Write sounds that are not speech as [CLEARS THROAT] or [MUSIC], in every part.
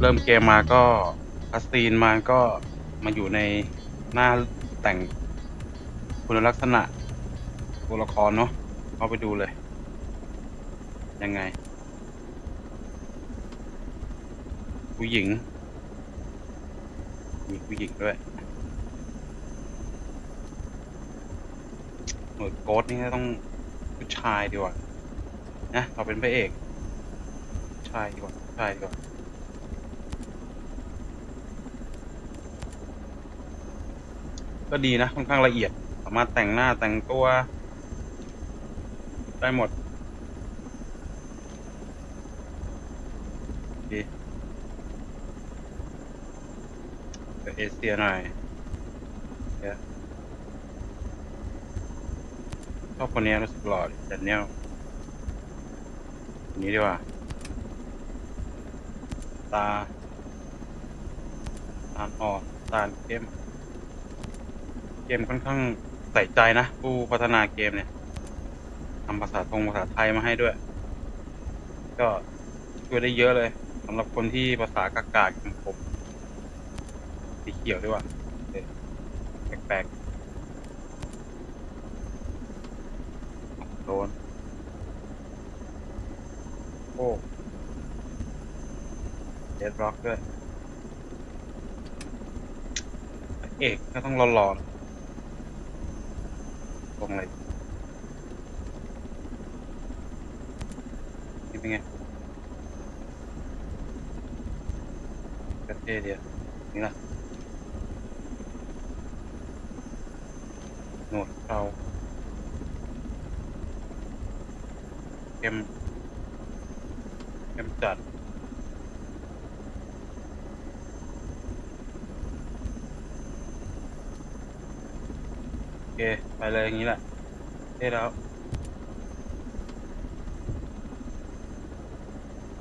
เริ่มเกมมาก็คัสซีนมาก็มาอยู่ในหน้าแต่งคุณลักษณะตัวละครเนาะเข้าไปดูเลย ยังไง ผู้หญิง มีผู้หญิงด้วยหน่วยโกดนี่ต้องผู้ชายดีกว่านะเราเป็นพระเอก ชายดีกว่าชายดีกว่า ก็ดีนะค่อนข้างละเอียด สามารถแต่งหน้าแต่งตัว ได้หมดดีเอเชียหน่อยชอบคนนี้รู้สึกหล่อดิแดเนียลคนนี้ดีกว่า ตา ตาอ่อนตาเข้ม เกมค่อนข้างใส่ใจนะ ผู้พัฒนาเกมเนี่ยทำภาษาทงภาษาไทยมาให้ด้วย ก็ช่วยได้เยอะเลยสำหรับคนที่ภาษากากากองผมสีเขียวด้วยว่ะแปลกๆโดนโอ้เดดร็อกด้วยเอกก็ต้องหลอๆ ตรงเลยนี่เป็นไงกระเทเดียวนี่นะหนวดเขาเข้มเข้มจัด เค ไปเลยอย่างนี้แหละได้แล้ว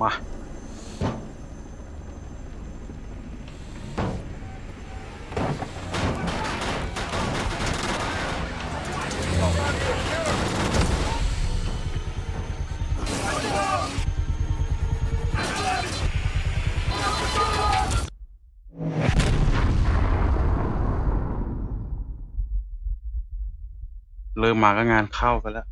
มา เริ่มมาก็งานเข้าไปแล้ว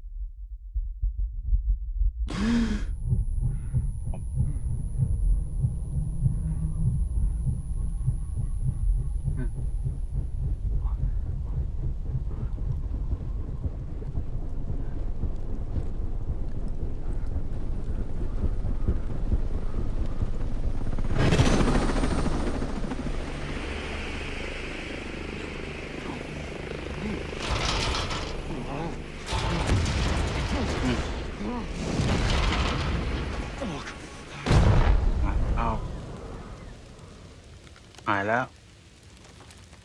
อะเอาหายแล้ว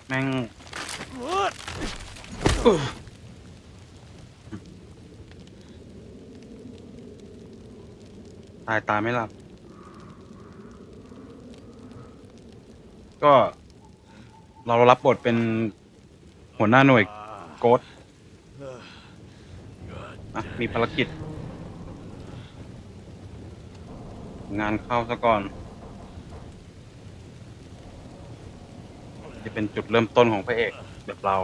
แม่งอุ๊ย ตายตายไม่หลับ ก็ เรารับบทเป็นหัวหน้าหน่วยโกดนะมีภารกิจ งานเข้าซะก่อน จะเป็นจุดเริ่มต้นของพระเอกแบบเรา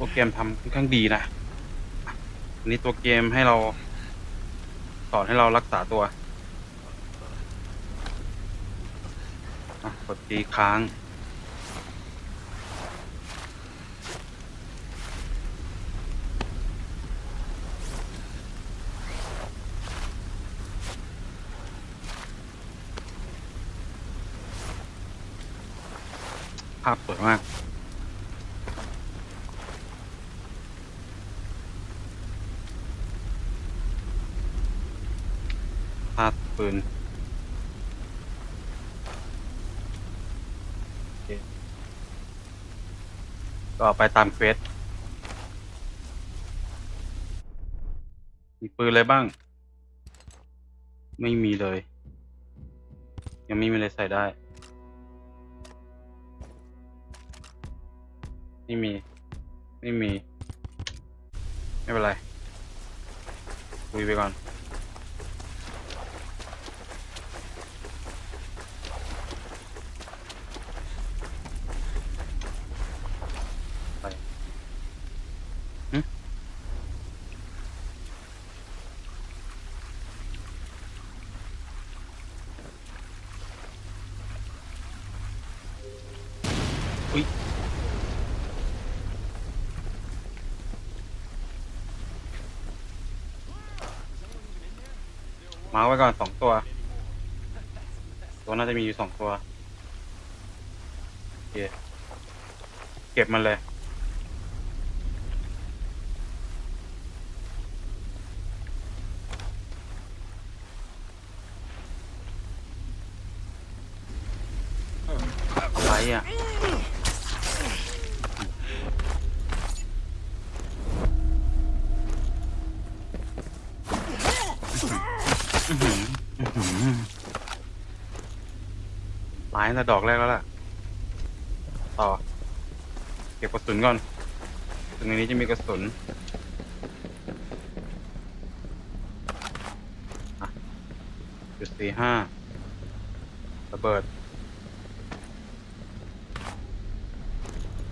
โปรแกรมทำค่อนข้างดีนะอันนี้ตัวเกมให้เราสอนให้เรารักษาตัวกดตีค้างภาพสวยมาก ปืนก็ไปตามเควส มีปืนอะไรบ้าง ไม่มีเลย ยังไม่มีอะไรใส่ได้ ไม่มี ไม่มี ไม่เป็นไรคุยไปก่อน มาร์คไว้ก่อนสองตัว ตัวน่าจะมีอยู่สองตัวโอเคเก็บมันเลย อะไรอะ อื้อหืออื้อหือ ตายตั้งแต่ดอกแรกแล้วล่ะ ต่อ เก็บกระสุนก่อน ตรงนี้จะมีกระสุนจุดสี่ห้าระเบิด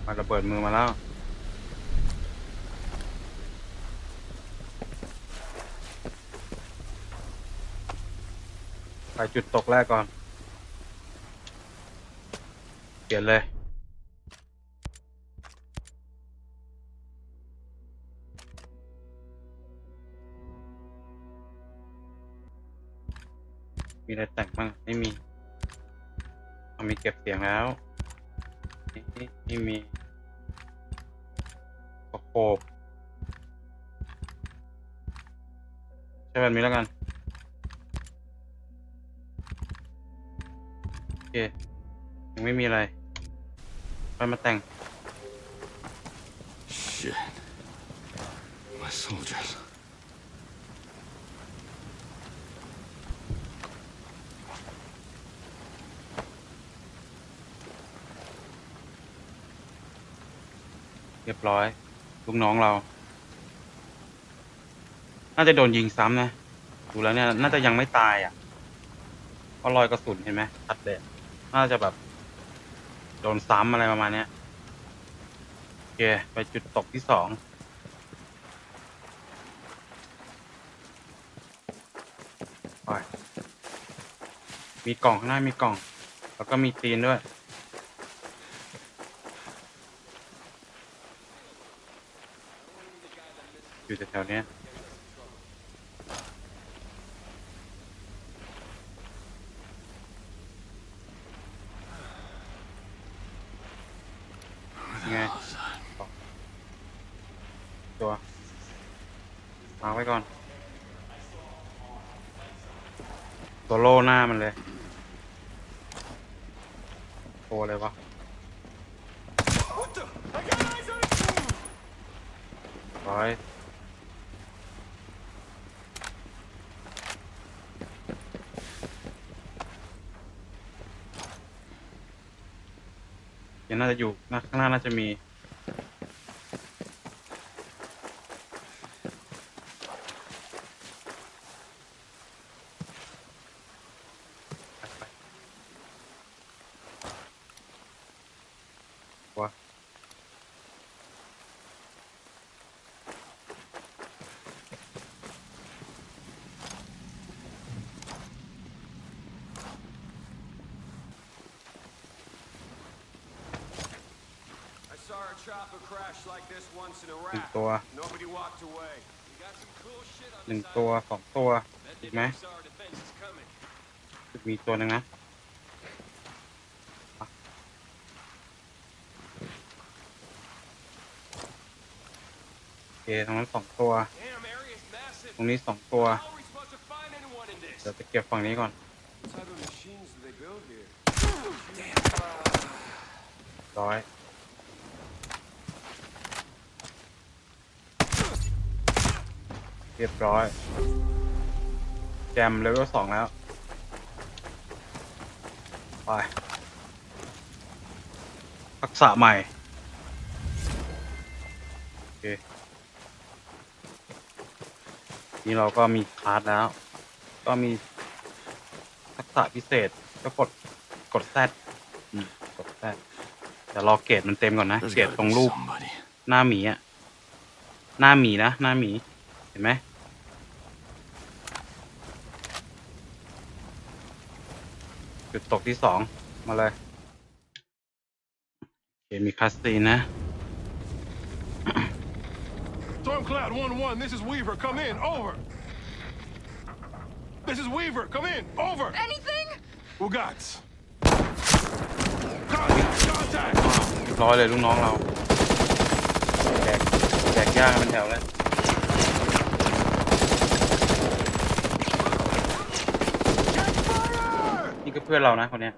มาระเบิดมือมาแล้วไปจุดตกแรกก่อน เปลี่ยนเลยมีอะไรแต่งบ้างไม่มีเอามีเก็บเสียงแล้วนี่นี่มีสโคปใช้แบบนี้แล้วกัน โอเค ยังไม่มีอะไรไปมาแต่ง Shit. My soldiers. เรียบร้อยลูกน้องเราน่าจะโดนยิงซ้ำนะ ดูแล้วเนี่ย น่าจะยังไม่ตายอะเพราะรอยกระสุนเห็นไหมชัดเลยอะน่าจะแบบ โดนซ้ำอะไรประมาณเนี้ยโอเค ไปจุดตกที่สองไปมีกล่องข้างหน้ามีกล่อง แล้วก็มีตีนด้วยอยู่แถวๆนี้ยยังไง ตัววางไว้ก่อน ตัวโล่หน้ามันเลยตัวเลยวะร้อยยังน่าจะอยู่นะข้างหน้าน่าจะมี วะ หนึ่งตัว Nobody walked away. หนึ่งตัวสองตัวถูกไหมมีตัวหนึ่งนะอะโอเคตรงนั้นสองตัว Damn, area's massive. ตรงนี้สองตัว How are we supposed to find anyone in this? เดี๋ยวจะเก็บฝั่งนี้ก่อน What type of machines do they build here? ร้อย เรียบร้อย แจมเลเวลสองแล้ว ไปทักษะใหม่ โอเค นี่เราก็มีคลาสแล้ว ก็มีทักษะพิเศษ ก็กด กดแซดอืมกดแซดเดี๋ยวรอเกรดมันเต็มก่อนนะ There's เกรด gotta ตรง be รูป somebody. หน้าหมีอะหน้าหมีนะ หน้าหมี เห็นไหม จุดตกที่สองมาเลยโอเคมีคัสซีนนะ Stormcloud 1-1, this is Weaver. Come in. Over. This is Weaver. Come in. Over. Anything? Ugats. Contact. Contact. เรียบร้อยเลยลูกน้องเราแจกแจกย่างกันเป็นแถวเลย นี่ก็ เพื่อนเรานะคนเนี้ย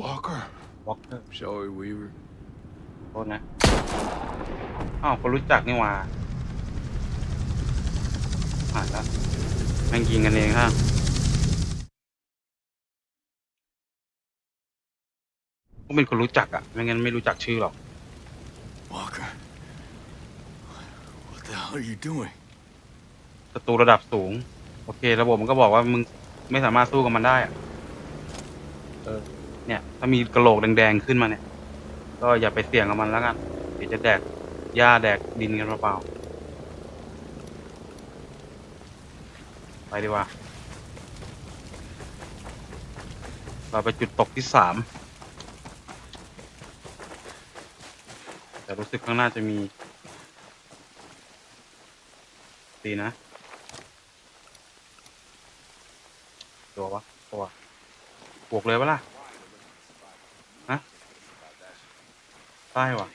Walker. วอล์กเกอร์ Sorry, Weaver. โทษนะอ้าวคนรู้จักนี่หว่าผ่านแล้วแม่งยิงกันเองฮะต้องเป็นคนรู้จักอะไม่งั้นไม่รู้จักชื่อหรอก Walker. What the hell are you doing? ศัตรูระดับสูง โอเค ระบบมันก็บอกว่ามึงไม่สามารถสู้กับมันได้อะเออ เนี่ย ถ้ามีกระโหลกแดงๆขึ้นมาเนี่ย ก็อย่าไปเสี่ยงกับมันแล้วกันเดี๋ยวจะแดกหญ้าแดกดินกันเปล่าๆไปดีกว่า เราไปจุดตกที่สามแต่รู้สึกข้างหน้าจะมี ดีนะ ตัววะตัวบวกเลยวะล่ะฮะใต้วะ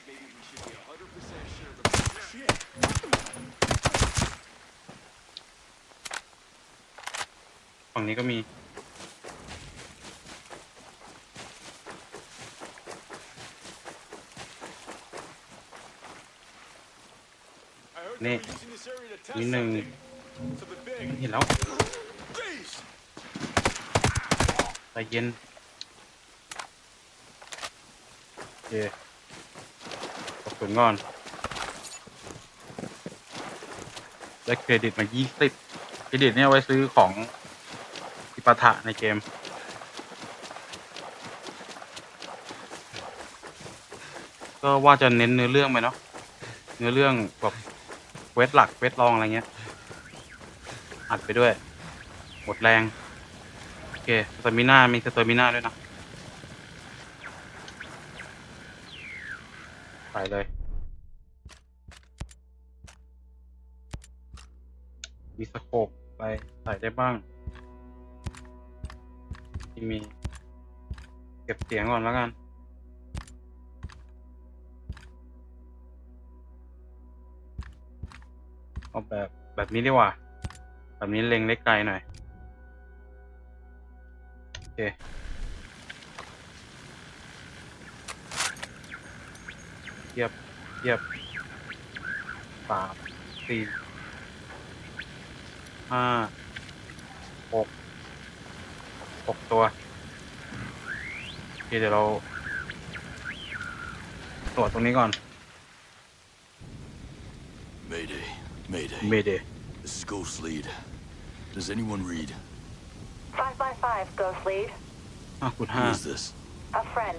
ฝั่งนี้ก็มี I heard they were they were using this area to test นิดนึง something big. เห็นแล้ว ใจเย็นโอเคกระสุนก่อนได้เครดิตมายี่สิบเครดิตเนี่ยไว้ซื้อของอิปาถะในเกมก็ว่าจะเน้นเนื้อเรื่องไปเนาะ เนื้อเรื่องแบบเวทหลักเวทรองอะไรเงี้ย อัดไปด้วย หมดแรง เคสเตอร์มิน่ามีสเตอร์มิน่าด้วยนะ ไปเลย มีสโคปไปใส่ได้บ้าง ที่มี เก็บเสียงก่อนแล้วกันเอาแบบแบบนี้ดีกว่า แบบนี้เล็งเล็กไกลหน่อย เคเทียบเทียบสามสี่ห้าหกหกตัวโอเคเดี๋ยวเราตรวจตรงนี้ก่อน Mayday. Mayday. เมเด This is Ghost Lead. Does anyone read? Five by five, ghost lead. What would. Who's this? A friend.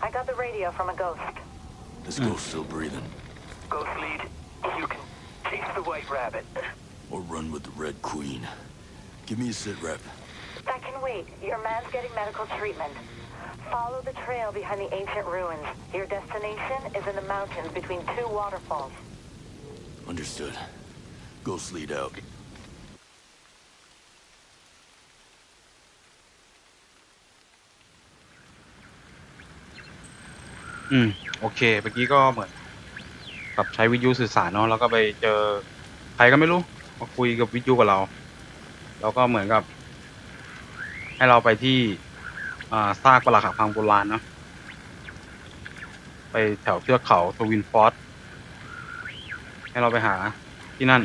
I got the radio from a ghost. This mm. ghost still breathing. Ghost lead, you can chase the white rabbit. Or run with the red queen. Give me a sit rep. That can wait. Your man's getting medical treatment. Follow the trail behind the ancient ruins. Your destination is in the mountains between two waterfalls. Understood. Ghost lead out. อืม โอเคเมื่อกี้ก็เหมือนกับใช้วิทยุสื่อสารเนาะแล้วก็ไปเจอใครก็ไม่รู้มาคุยกับวิทยุกับเรา แล้วก็เหมือนกับ ให้เราไปที่อ่าซากปรักหักพังโบราณเนาะไปแถวเทือกเขาทวินฟอสให้เราไปหาที่นั่น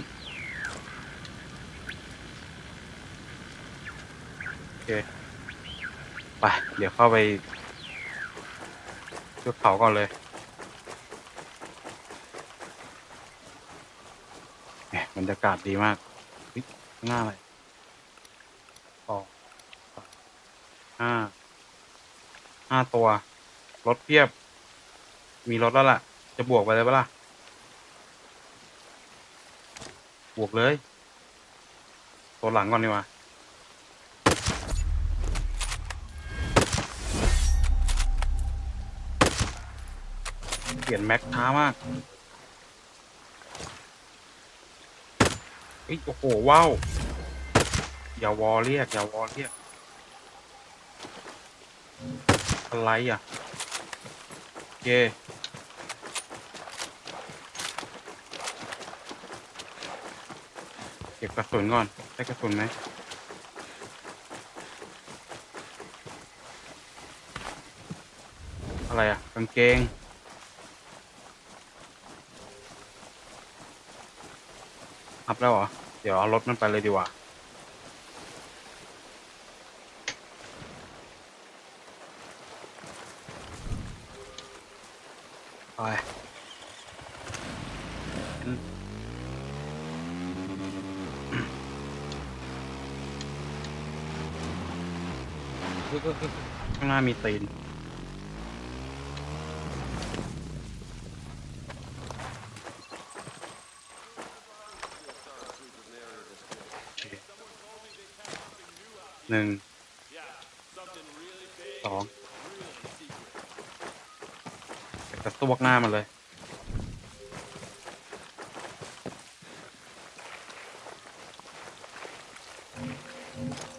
โอเค ไป เดี๋ยวเข้าไป เทือกเขาก่อนเลยแหมบรรยากาศดีมากงหน้าอะไรสองห้าห้าตัว รถเพียบ มีรถแล้วล่ะ จะบวกไปเลยปะล่ะ บวกเลย ตัวหลังก่อนดีกว่า เปลี่ยนแม็กช้ามากเฮ้ยโอ้โหว้าวอย่าวอเรียกอย่าวอเรียกอะไรอะโอเคเก็บกระสุนก่อน ได้กระสุนไหมอะไรอะกางเกง อัพแล้วเหรอ เดี๋ยวเอารถมันไปเลยดีกว่า ไปอืมเฮ้ยเฮ้ยเฮ้ยข้างหน้ามีตีน หนึ่งสองกระตวกหน้ามันเลย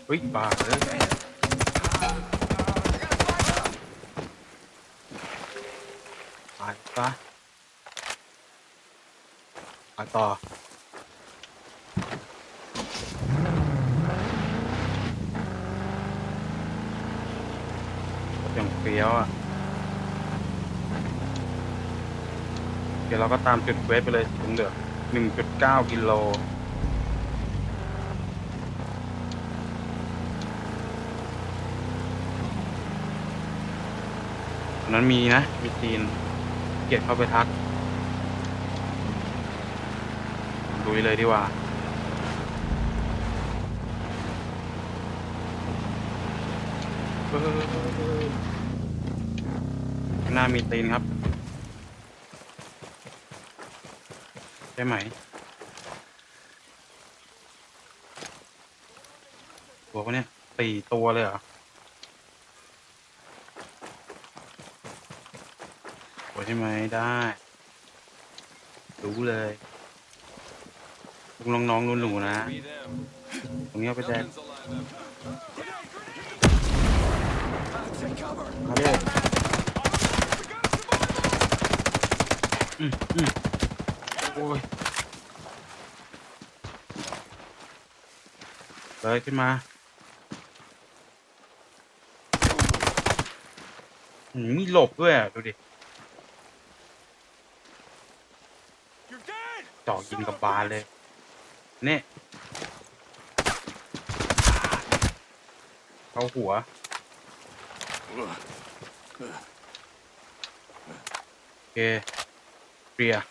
เฮ้ย บาดเลยไปซะไปต่อเฟี้ยวอะ เดี๋ยวเราก็ตามจุดเวสไปเลยถึงเหลือหนึ่งจุดเก้ากิโลนั้นมีนะ มีจีน เกียรติเข้าไปทักลุยเลยดีกว่าเฮ้ย ข้างหน้ามีตีนครับใช่ไหม ตัวเนี่ยสี่ตัวเลยเหรอตัวใช่ไหมได้ รู้เลยลุงน้องๆหนูนะ ตรงนี้เอาไปแดกมาเร็ว อืมอืมโอ้ยเลยขึ้นมาอืมมีหลบด้วยอะ ดูดิจ่อยิงกับบานเลย เนี่ยเข้าหัว โอเค เคลียร์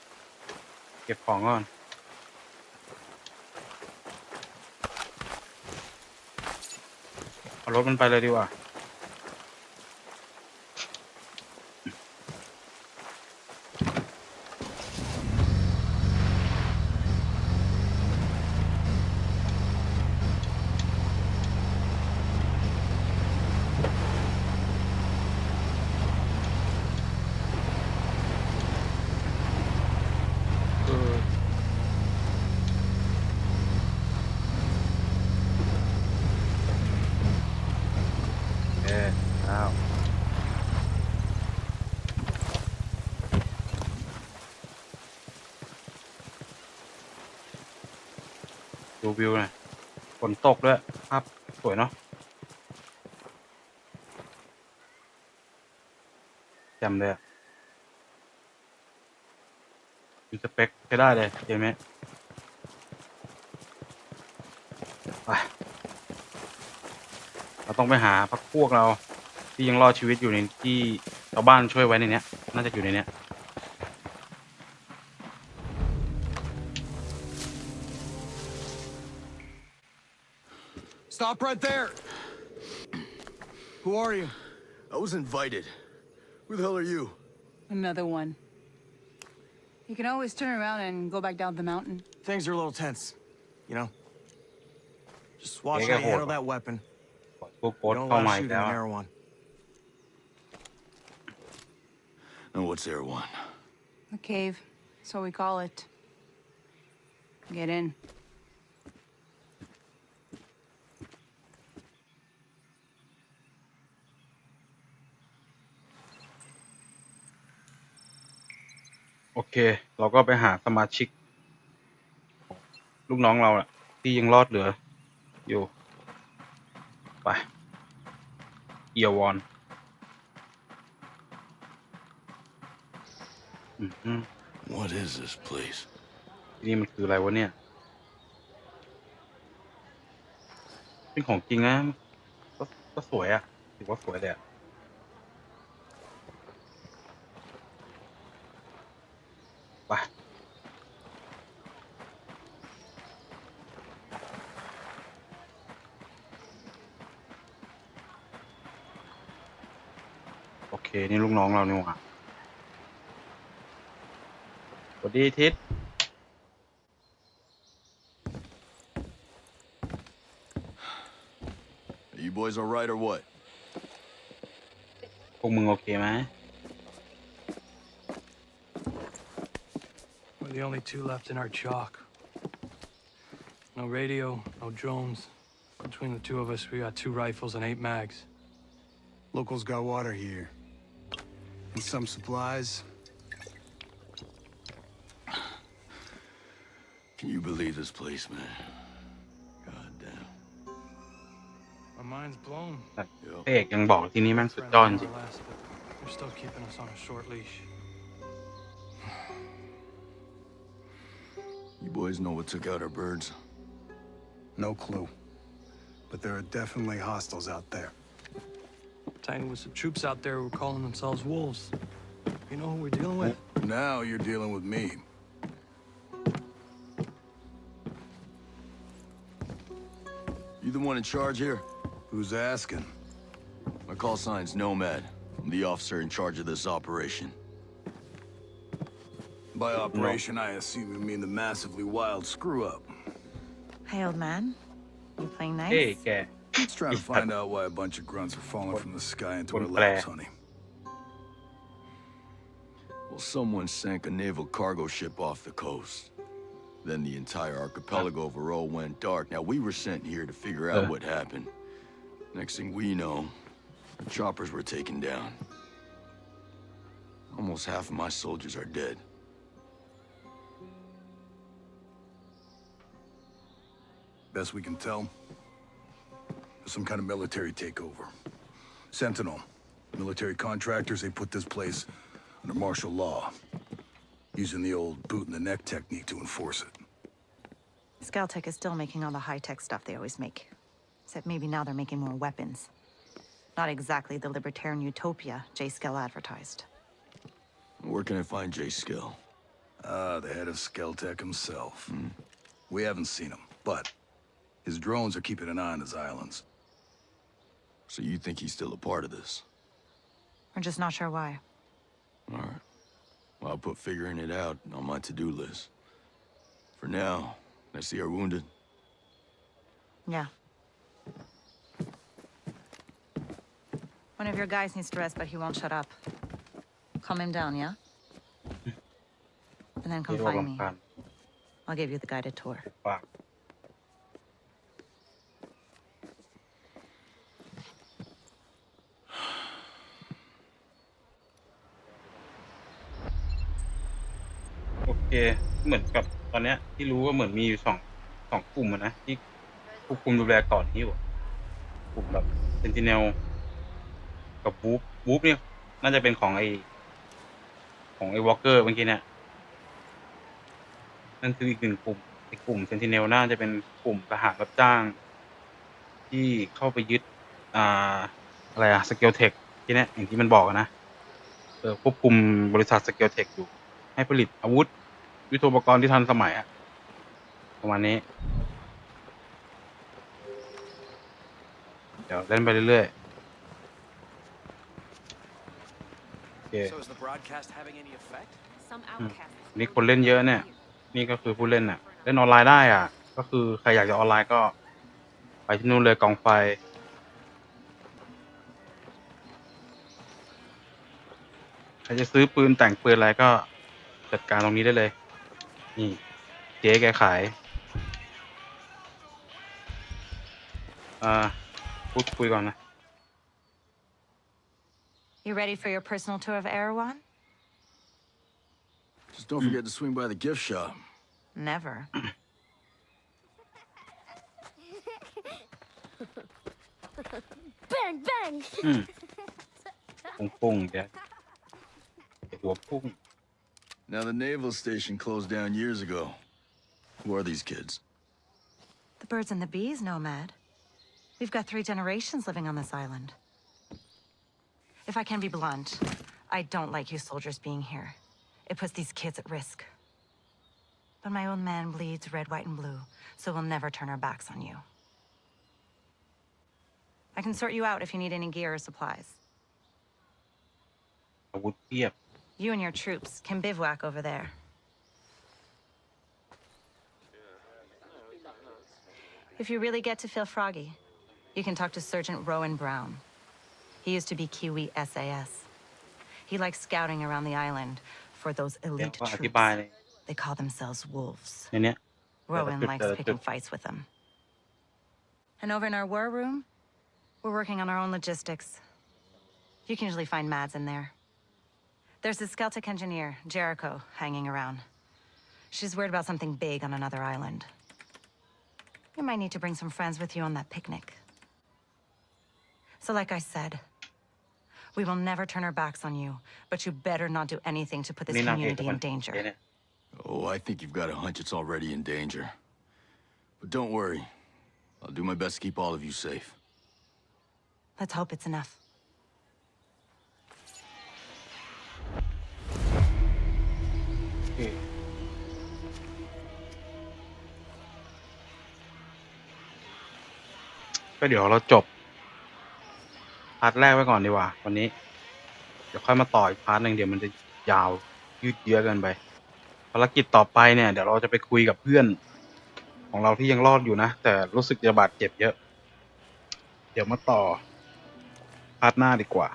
เก็บของก่อน เอารถมันไปเลยดีกว่าเออ ดูวิวหน่อยฝนตกด้วยภาพสวยเนาะจำเลยมีสเปคใช้ได้เลยเห็นไหมไปเราต้องไปหาพักพวกเราที่ยังรอดชีวิตอยู่ในที่ชาวบ้านช่วยไว้ในเนี้ย น่าจะอยู่ในเนี้ย Stop right there! Who are you? I was invited. Who the hell are you? Another one. You can always turn around and go back down the mountain. Things are a little tense, you know? Just watch how you handle that weapon. Don't allow shooting an Erewhon. And what's Erewhon? The cave. So we call it. Get in. โอเค เราก็ไปหาสมาชิก ลูกน้องเราอะที่ยังรอดเหลือ อยู่ ไปเอียวอนอืมอืม What is this place? ที่นี่มันคืออะไรวะเนี่ย เป็นของจริงนะก็ก็สวยอะถือว่าสวยเลยอะ นี่ลูกน้องเรานี่หว่าสวัสดีทิศ Are you boys alright or what? พวกมึงโอเคไหม We're the only two left in our chalk. No radio, no drones. Between the two of us, we got two rifles and eight mags. Locals got water here. And some supplies. Can you believe this place, man? God damn. My mind's blown. Yo, เอกยังบอกที่นี่แม่งสุด Friends ยอด on จริง our last, but they're still keeping us on a short leash. you boys know what took out our birds? No clue. But there are definitely hostiles out there. Tiny with some troops out there who are calling themselves wolves. You know who we're dealing with? Now you're dealing with me. You the one in charge here? Who's asking? My call sign's Nomad. I'm the officer in charge of this operation. By operation, no. I assume you mean the massively wild screw-up. Hey, old man. You playing nice? Hey, cat. Let's try to find out why a bunch of grunts are falling from the sky into our laps, honey. Well, someone sank a naval cargo ship off the coast. Then the entire archipelago of Aro went dark. Now, we were sent here to figure out Uh. what happened. Next thing we know, our choppers were taken down. Almost half of my soldiers are dead. Best we can tell, some kind of military takeover. Sentinel, military contractors, they put this place under martial law, using the old boot in the neck technique to enforce it. Scaltech is still making all the high-tech stuff they always make. Except maybe now they're making more weapons. Not exactly the libertarian utopia J. Skell advertised. Where can I find Jay Skill? Ah, the head of Skeltech himself. We haven't seen him, but his drones are keeping an eye on his islands. So you think he's still a part of this? We're just not sure why. All right. Well, I'll put figuring it out on my to-do list. For now, let's see our wounded. Yeah. One of your guys needs to rest, but he won't shut up. Calm him down, yeah? [LAUGHS] and then come find me. I'll give you the guided tour. เคเหมือนกับตอนเนี้ย ที่รู้ว่าเหมือนมีอยู่สองสองกลุ่มอะนะที่ควบคุมดูแลก่อนนี้อยู่อะกลุ่มแบบเซนติเนลกับวูฟวูฟเนี่ยน่าจะเป็นของไอของไอวอลเกอร์เมื่อกี้เนี่ยนั่นคืออีกหนึ่งกลุ่มไอกลุ่มเซนติเนลน่าจะเป็นกลุ่มทหารรับจ้าง ที่เข้าไปยึดอ่าอะไรอะสเกลเทคที่เนี่ยอย่างที่มันบอกอะนะเออควบคุมบริษัทสเกลเทคอยู่ ให้ผลิตอาวุธ ยุทโธปกรณ์ที่ทันสมัยอะประมาณนี้ เดี๋ยวเล่นไปเรื่อยๆโอเค So is the broadcast having any effect? Some Hmm. outcasts. นี่คนเล่นเยอะเนี่ย นี่ก็คือผู้เล่นน่ะ เล่นออนไลน์ได้อะ ก็คือใครอยากจะออนไลน์ก็ ไปที่นู่นเลยกองไฟ ใครจะซื้อปืนแต่งปืนอะไรก็จัดการตรงนี้ได้เลย นี่เจ๊แกขาย อ่า พูดคุยก่อนนะ You ready for your personal tour of Erewhon? Just don't forget to swing by the gift shop. Never. [CLEARS THROAT] Bang, bang! ปุ้งปุ้งๆเดี๋ยวเดี๋ยวหัวพุ่ง now, the naval station closed down years ago. Who are these kids? The birds and the bees, Nomad. We've got three generations living on this island. If I can be blunt, I don't like you soldiers being here. It puts these kids at risk. But my old man bleeds red, white, and blue, so we'll never turn our backs on you. I can sort you out if you need any gear or supplies. I would be a you and your troops can bivouac over there. If you really get to feel froggy, you can talk to Sergeant Rowan Brown. He used to be Kiwi SAS. He likes scouting around the island for those elite troops. They call themselves wolves. Rowan likes picking fights with them. And over in our war room, we're working on our own logistics. You can usually find Mads in there. There's a Skeltic engineer, Jericho, hanging around. She's worried about something big on another island. You might need to bring some friends with you on that picnic. So like I said, we will never turn our backs on you, but you better not do anything to put this community in danger. Oh, I think you've got a hunch it's already in danger. But don't worry. I'll do my best to keep all of you safe. Let's hope it's enough. ก็เดี๋ยวเราจบพาร์ทแรกไว้ก่อนดีกว่า วันนี้ เดี๋ยวค่อยมาต่ออีกพาร์ทหนึ่งเดี๋ยวมันจะยาวยืดเยื้อเกันไปภารกิจต่อไปเนี่ยเดี๋ยวเราจะไปคุยกับเพื่อน ของเราที่ยังรอดอยู่นะ แต่รู้สึกจะบาดเจ็บเยอะ เดี๋ยวมาต่อพาร์ทหน้าดีกว่า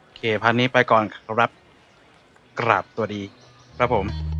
โอเคพาร์ทนี้ไปก่อนครับ กราบตัวดี ครับผม